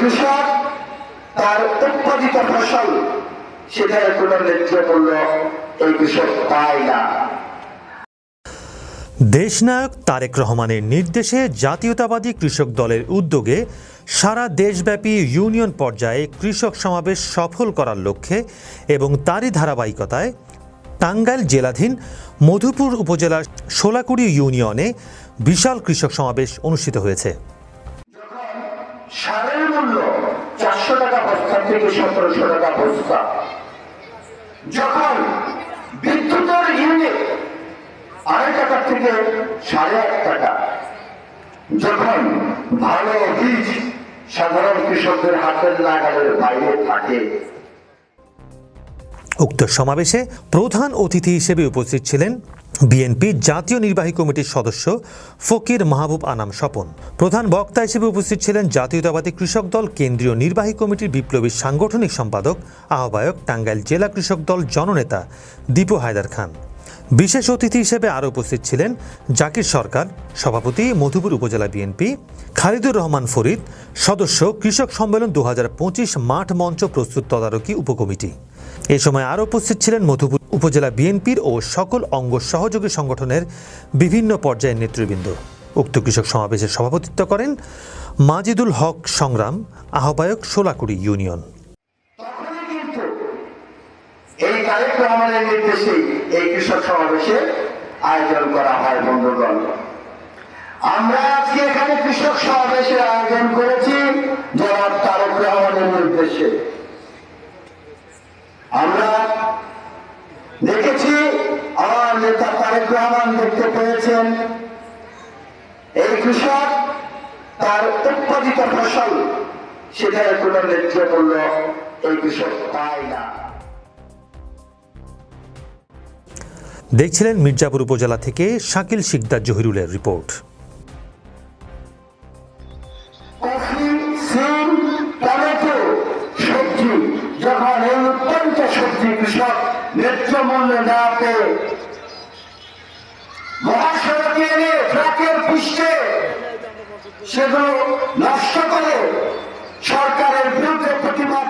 কৃষক তার উৎপাদিত ফসল এই কৃষক পায় না। দেশনায়ক তারেক রহমানের নির্দেশে জাতীয়তাবাদী কৃষক দলের উদ্যোগে সারা দেশব্যাপী ইউনিয়ন পর্যায়ে কৃষক সমাবেশ সফল করার লক্ষ্যে এবং তারই ধারাবাহিকতায় টাঙ্গাইল জেলাধীন মধুপুর উপজেলার সোলাকুড়ি ইউনিয়নে বিশাল কৃষক সমাবেশ অনুষ্ঠিত হয়েছে। সারের মূল্য চারশো টাকা বস্তা থেকে সতেরোশো টাকা বস্তা। যখন বিদ্যুতের ইউনিট আড়াই টাকা থেকে সাড়ে আট টাকা। যখন ভালো বীজ সাধারণ কৃষকদের হাতের নাগালের বাইরে থাকে। উক্ত সমাবেশে প্রধান অতিথি হিসেবে উপস্থিত ছিলেন বিএনপি জাতীয় নির্বাহী কমিটির সদস্য ফকির মাহবুব আনাম স্বপন। প্রধান বক্তা হিসেবে উপস্থিত ছিলেন জাতীয়তাবাদী কৃষক দল কেন্দ্রীয় নির্বাহী কমিটির বিপ্লবী সাংগঠনিক সম্পাদক, আহ্বায়ক টাঙ্গাইল জেলা কৃষক দল জননেতা দীপু হায়দার খান। বিশেষ অতিথি হিসেবে আরও উপস্থিত ছিলেন জাকির সরকার, সভাপতি মধুপুর উপজেলা বিএনপি, খালিদুর রহমান ফরিদ, সদস্য কৃষক সম্মেলন দু হাজার পঁচিশ মাঠ মঞ্চ প্রস্তুত তদারকি উপকমিটি। এ সময় আরও উপস্থিত ছিলেন মধুপুর উপজেলা বিএনপির ও সকল অঙ্গ সহযোগী সংগঠনের বিভিন্ন পর্যায়ের নেতৃবৃন্দ। উক্ত কৃষক সমাবেশের সভাপতিত্ব করেন মাজিদুল হক সংগ্রাম, আহ্বায়ক সোলাকুড়ি ইউনিয়ন। এই তারেক রহমানের নির্দেশে এই কৃষক সমাবেশে আয়োজন করা হয়, বন্ধুগণ। আমরা আজকে এখানে কৃষক সমাবেশের আয়োজন করেছি, জনাব তারেক রহমানের নির্দেশে। আমরা দেখেছি, আমার নেতা তারেক রহমান দেখতে পেয়েছেন। এই কৃষক তার উৎপাদিত ফসল সেটার কোনো নেতৃত্ব এই কৃষক পায় না। দেখছিলেন মির্জাপুর উপজেলা থেকে শাকিল শিকদার জহিরুলের রিপোর্ট। সবজি কৃষক ন্যায্য মূল্য না পেয়ে মহাসড়কে এনে ট্রাকের পৃষ্ঠে সেগুলো নষ্ট করে সরকারের বিরুদ্ধে প্রতিবাদ